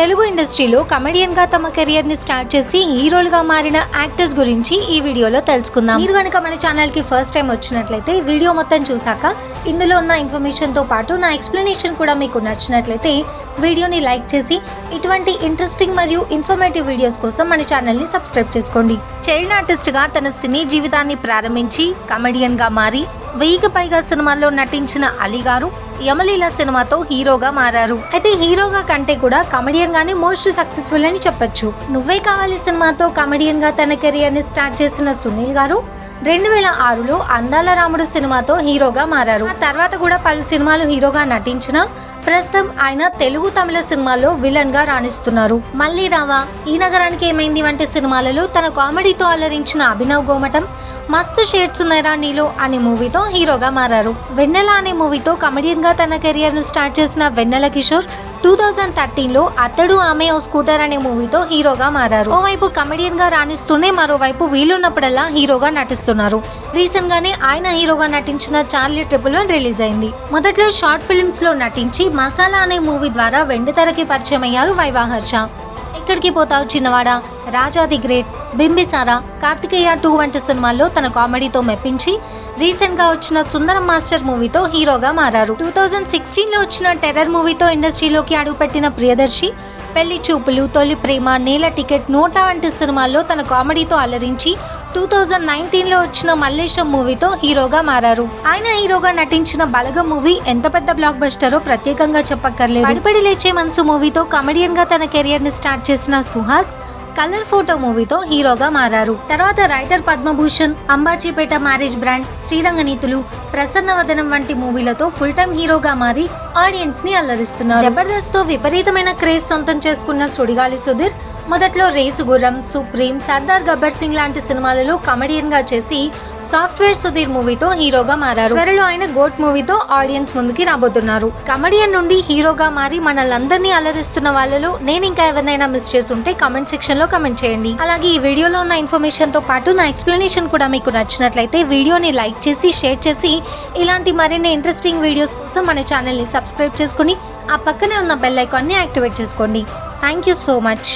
తెలుగు ఇండస్ట్రీలో కమెడియన్గా తమ కెరియర్ని స్టార్ట్ చేసి హీరోలుగా మారిన యాక్టర్స్ గురించి ఈ వీడియోలో తెలుసుకుందాం. మీరు కనుక మన ఛానల్కి ఫస్ట్ టైం వచ్చినట్లయితే ఈ వీడియో మొత్తం చూసాక ఇందులో ఉన్న ఇన్ఫర్మేషన్తో పాటు నా ఎక్స్ప్లెనేషన్ కూడా మీకు నచ్చినట్లయితే వీడియోని లైక్ చేసి ఇటువంటి ఇంట్రెస్టింగ్ మరియు ఇన్ఫర్మేటివ్ వీడియోస్ కోసం మన ఛానల్ని సబ్స్క్రైబ్ చేసుకోండి. చైల్డ్ ఆర్టిస్ట్గా తన సినీ జీవితాన్ని ప్రారంభించి కమెడియన్గా మారి వెయ్యికి పైగా సినిమాల్లో నటించిన అలీ గారు యమలీల సినిమాతో హీరోగా మారారు. అయితే హీరోగా కంటే కూడా కమెడియన్ గానే మోస్ట్ సక్సెస్ఫుల్ అని చెప్పొచ్చు. నువ్వే కావాలి సినిమాతో కమెడియన్గా తన కెరియర్ని స్టార్ట్ చేసిన సునీల్ గారు రెండు వేల ఆరులో అందాల రాముడు సినిమాతో హీరోగా మారారు. తర్వాత కూడా పలు సినిమాలు హీరోగా నటించిన ప్రస్తుతం ఆయన తెలుగు తమిళ సినిమాల్లో విలన్గా రాణిస్తున్నారు. మళ్ళీ రావా ఈ నగరానికి ఏమైంది వంటి సినిమాలలో తన కామెడీతో అలరించిన అభినవ్ గోమటం మస్తు షేడ్స్ ఉన్నారా నీలో అనే మూవీతో హీరోగా మారారు. వెన్నెల అనే మూవీతో కమెడియన్గా తన కెరియర్ను స్టార్ట్ చేసిన వెన్నెల కిషోర్ టూ థౌజండ్ థర్టీన్లో అతడు ఆమె ఓ స్కూటర్ అనే మూవీతో హీరోగా మారారు. ఓవైపు కమెడియన్గా రాణిస్తూనే మరోవైపు వీలున్నప్పుడల్లా హీరోగా నటిస్తున్నారు. రీసెంట్ గానే ఆయన హీరోగా నటించిన చార్లీ ట్రిపుల్ వన్ రిలీజ్ అయింది. మొదట్లో షార్ట్ ఫిల్మ్స్లో నటించి మసాలా అనే మూవీ ద్వారా వెండితెరకి పరిచయం అయ్యారు వైవాహర్ష. ఎక్కడికి పోతావు చిన్నవాడా? Raja the great. Bimbisara? Karthikeya two వంటి సినిమాల్లో తన కామెడీతో మెప్పించి రీసెంట్గా వచ్చిన సుందరం మాస్టర్ మూవీతో హీరోగా మారారు. టూ థౌజండ్ సిక్స్టీన్లో వచ్చిన టెర్రర్ మూవీతో ఇండస్ట్రీలోకి అడుగుపెట్టిన ప్రియదర్శి పెళ్ళి చూపులు తొలి ప్రేమ నేల టికెట్ నోటా వంటి సినిమాల్లో తన కామెడీతో అలరించి టూ థౌజండ్ నైన్టీన్లో వచ్చిన మల్లేశం మూవీతో హీరోగా మారారు. ఆయన హీరోగా నటించిన బలగ మూవీ ఎంత పెద్ద బ్లాక్ బస్టరో ప్రత్యేకంగా చెప్పక్కర్లేదు. పడిపడి లేచే మనసు మూవీతో కమెడియన్గా తన కెరియర్ని స్టార్ట్ చేసిన సుహాస్ కలర్ ఫోటో మూవీతో హీరోగా మారారు. తర్వాత writer Padmabhushan Ambajipeta marriage brand Sriranganeethulu Prasannavadanam వంటి మూవీలతో ఫుల్ టైం హీరోగా మారి ఆడియన్స్ని అల్లరిస్తున్నారు. జబర్దస్త్తో విపరీతమైన క్రేజ్ సొంతం చేసుకున్న సుడిగాలి సుధీర్ మొదట్లో రేసు గుర్రం సుప్రీం సర్దార్ గబ్బర్ సింగ్ లాంటి సినిమాలలో కమెడియన్గా చేసి సాఫ్ట్వేర్ సుధీర్ మూవీతో హీరోగా మారారు. త్వరలో ఆయన గోట్ మూవీతో ఆడియన్స్ ముందుకి రాబోతున్నారు. కమెడియన్ నుండి హీరోగా మారి మనల్ందరినీ అలరిస్తున్న వాళ్ళలో నేను ఇంకా ఎవరినైనా మిస్ చేస్తుంటే కమెంట్ సెక్షన్లో కమెంట్ చేయండి. అలాగే ఈ వీడియోలో ఉన్న ఇన్ఫర్మేషన్తో పాటు నా ఎక్స్ప్లెనేషన్ కూడా మీకు నచ్చినట్లయితే వీడియోని లైక్ చేసి షేర్ చేసి ఇలాంటి మరిన్ని ఇంట్రెస్టింగ్ వీడియోస్ కోసం మన ఛానల్ని సబ్స్క్రైబ్ చేసుకుని ఆ పక్కనే ఉన్న బెల్ ఐకాన్ని యాక్టివేట్ చేసుకోండి. Thank you so much